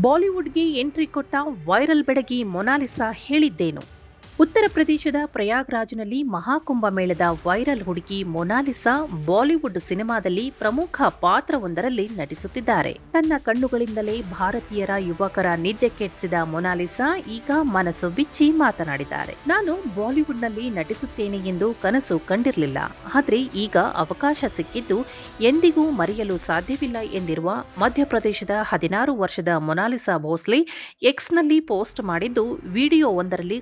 ಬಾಲಿವುಡ್ಗೆ entry ಕೊಟ್ಟ viral ಬೆಡಗಿ ಮೊನಾಲಿಸಾ ಹೇಳಿದ್ದೇನು? ಉತ್ತರ ಪ್ರದೇಶದ ಪ್ರಯಾಗ್ರಾಜ್ನಲ್ಲಿ ಮಹಾಕುಂಭ ಮೇಳದ ವೈರಲ್ ಹುಡುಗಿ ಮೊನಾಲಿಸಾ ಬಾಲಿವುಡ್ ಸಿನಿಮಾದಲ್ಲಿ ಪ್ರಮುಖ ಪಾತ್ರವೊಂದರಲ್ಲಿ ನಟಿಸುತ್ತಿದ್ದಾರೆ. ತನ್ನ ಕಣ್ಣುಗಳಿಂದಲೇ ಭಾರತೀಯರ ಯುವಕರ ನಿದ್ದೆ ಕೆಟ್ಟಿಸಿದ ಮೊನಾಲಿಸಾ ಈಗ ಮನಸ್ಸು ಬಿಚ್ಚಿ ಮಾತನಾಡಿದ್ದಾರೆ. ನಾನು ಬಾಲಿವುಡ್ನಲ್ಲಿ ನಟಿಸುತ್ತೇನೆ ಎಂದು ಕನಸು ಕಂಡಿರಲಿಲ್ಲ. ಆದರೆ ಈಗ ಅವಕಾಶ ಸಿಕ್ಕಿದ್ದು ಎಂದಿಗೂ ಮರೆಯಲು ಸಾಧ್ಯವಿಲ್ಲ ಎಂದಿರುವ ಮಧ್ಯಪ್ರದೇಶದ ಹದಿನಾರು ವರ್ಷದ ಮೊನಾಲಿಸಾ ಭೋಸ್ಲೆ ಎಕ್ಸ್ನಲ್ಲಿ ಪೋಸ್ಟ್ ಮಾಡಿದ್ದು ವಿಡಿಯೋ ಒಂದರಲ್ಲಿ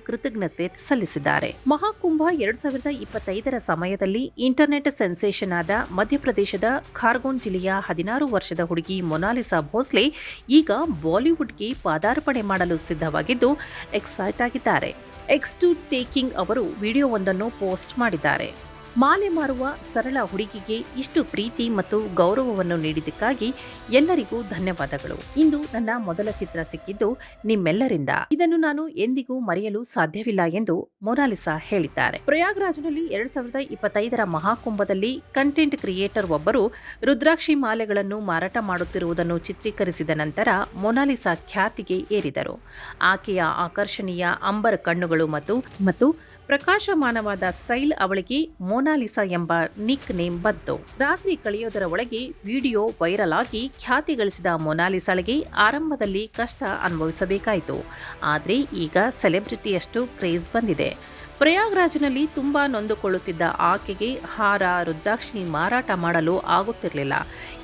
ಸಲ್ಲಿಸಿದ್ದಾರೆ. ಮಹಾಕುಂಭ ಎರಡ್ ಸಾವಿರದ ಇಪ್ಪತ್ತೈದರ ಸಮಯದಲ್ಲಿ ಇಂಟರ್ನೆಟ್ ಸೆನ್ಸೇಷನ್ ಆದ ಮಧ್ಯಪ್ರದೇಶದ ಖಾರ್ಗೋನ್ ಜಿಲ್ಲೆಯ ಹದಿನಾರು ವರ್ಷದ ಹುಡುಗಿ ಮೊನಾಲಿಸಾ ಭೋಸ್ಲೆ ಈಗ ಬಾಲಿವುಡ್ಗೆ ಪಾದಾರ್ಪಣೆ ಮಾಡಲು ಸಿದ್ಧವಾಗಿದ್ದು, ಎಕ್ಸೈಟ್ ಆಗಿದ್ದಾರೆ. ಎಕ್ಸ್ ಟು ಟೇಕಿಂಗ್ ಅವರು ವಿಡಿಯೋವೊಂದನ್ನು ಪೋಸ್ಟ್ ಮಾಡಿದ್ದಾರೆ. ಮಾಲೆ ಮಾರುವ ಸರಳ ಹುಡುಗಿಗೆ ಇಷ್ಟು ಪ್ರೀತಿ ಮತ್ತು ಗೌರವವನ್ನು ನೀಡಿದ್ದಕ್ಕಾಗಿ ಎಲ್ಲರಿಗೂ ಧನ್ಯವಾದಗಳು. ಇಂದು ನನ್ನ ಮೊದಲ ಚಿತ್ರ ಸಿಕ್ಕಿದ್ದು ನಿಮ್ಮೆಲ್ಲರಿಂದ. ಇದನ್ನು ನಾನು ಎಂದಿಗೂ ಮರೆಯಲು ಸಾಧ್ಯವಿಲ್ಲ ಎಂದು ಮೊನಾಲಿಸಾ ಹೇಳಿದ್ದಾರೆ. ಪ್ರಯಾಗ್ರಾಜ್ನಲ್ಲಿ ಎರಡ್ ಸಾವಿರದ ಇಪ್ಪತ್ತೈದರ ಮಹಾಕುಂಭದಲ್ಲಿ ಕಂಟೆಂಟ್ ಕ್ರಿಯೇಟರ್ ಒಬ್ಬರು ರುದ್ರಾಕ್ಷಿ ಮಾಲೆಗಳನ್ನು ಮಾರಾಟ ಮಾಡುತ್ತಿರುವುದನ್ನು ಚಿತ್ರೀಕರಿಸಿದ ನಂತರ ಮೊನಾಲಿಸಾ ಖ್ಯಾತಿಗೆ ಏರಿದರು. ಆಕೆಯ ಆಕರ್ಷಣೀಯ ಅಂಬರ್ ಕಣ್ಣುಗಳು ಮತ್ತು ಮತ್ತು ಪ್ರಕಾಶಮಾನವಾದ ಸ್ಟೈಲ್ ಅವಳಿಗೆ ಮೋನಾಲಿಸಾ ಎಂಬ ನಿಕ್ ನೇಮ್ ಬಂತು. ರಾತ್ರಿ ಕಳೆಯೋದರ ಒಳಗೆ ವಿಡಿಯೋ ವೈರಲ್ ಆಗಿ ಖ್ಯಾತಿ ಗಳಿಸಿದ ಮೊನಾಲಿಸಾಳಿಗೆ ಆರಂಭದಲ್ಲಿ ಕಷ್ಟ ಅನುಭವಿಸಬೇಕಾಯಿತು. ಆದರೆ ಈಗ ಸೆಲೆಬ್ರಿಟಿಯಷ್ಟು ಕ್ರೇಜ್ ಬಂದಿದೆ. ಪ್ರಯಾಗ್ರಾಜ್ನಲ್ಲಿ ತುಂಬಾ ನೊಂದುಕೊಳ್ಳುತ್ತಿದ್ದ ಆಕೆಗೆ ಹಾರ ರುದ್ರಾಕ್ಷಿ ಮಾರಾಟ ಮಾಡಲು ಆಗುತ್ತಿರಲಿಲ್ಲ.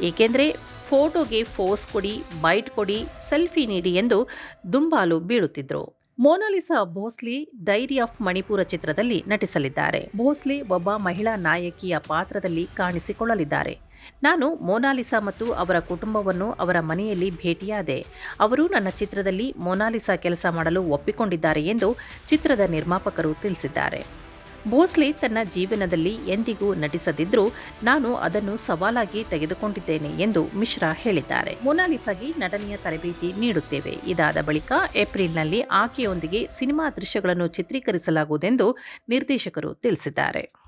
ಏಕೆಂದರೆ ಫೋಟೋಗೆ ಫೋಸ್ ಕೊಡಿ, ಬೈಟ್ ಕೊಡಿ, ಸೆಲ್ಫಿ ನೀಡಿ ಎಂದು ದುಂಬಾಲು ಬೀಳುತ್ತಿದ್ರು. ಮೋನಾಲಿಸಾ ಭೋಸ್ಲಿ, ಡೈರಿ ಆಫ್ ಮಣಿಪುರ ಚಿತ್ರದಲ್ಲಿ ನಟಿಸಲಿದ್ದಾರೆ. ಭೋಸ್ಲಿ ಒಬ್ಬ ಮಹಿಳಾ ನಾಯಕಿಯ ಪಾತ್ರದಲ್ಲಿ ಕಾಣಿಸಿಕೊಳ್ಳಲಿದ್ದಾರೆ. ನಾನು ಮೋನಾಲಿಸಾ ಮತ್ತು ಅವರ ಕುಟುಂಬವನ್ನು ಅವರ ಮನೆಯಲ್ಲಿ ಭೇಟಿಯಾದೆ. ಅವರು ನನ್ನ ಚಿತ್ರದಲ್ಲಿ ಮೋನಾಲಿಸಾ ಕೆಲಸ ಮಾಡಲು ಒಪ್ಪಿಕೊಂಡಿದ್ದಾರೆ ಎಂದು ಚಿತ್ರದ ನಿರ್ಮಾಪಕರು ತಿಳಿಸಿದ್ದಾರೆ. ಭೋಸ್ಲೆ ತನ್ನ ಜೀವನದಲ್ಲಿ ಎಂದಿಗೂ ನಟಿಸದಿದ್ರೂ ನಾನು ಅದನ್ನು ಸವಾಲಾಗಿ ತೆಗೆದುಕೊಂಡಿದ್ದೇನೆ ಎಂದು ಮಿಶ್ರಾ ಹೇಳಿದ್ದಾರೆ. ಮೊನಾಲಿಸಾಗಿ ನಟನೆಯ ತರಬೇತಿ ನೀಡುತ್ತೇವೆ. ಇದಾದ ಬಳಿಕ ಏಪ್ರಿಲ್ನಲ್ಲಿ ಆಕೆಯೊಂದಿಗೆ ಸಿನಿಮಾ ದೃಶ್ಯಗಳನ್ನು ಚಿತ್ರೀಕರಿಸಲಾಗುವುದೆಂದು ನಿರ್ದೇಶಕರು ತಿಳಿಸಿದ್ದಾರೆ.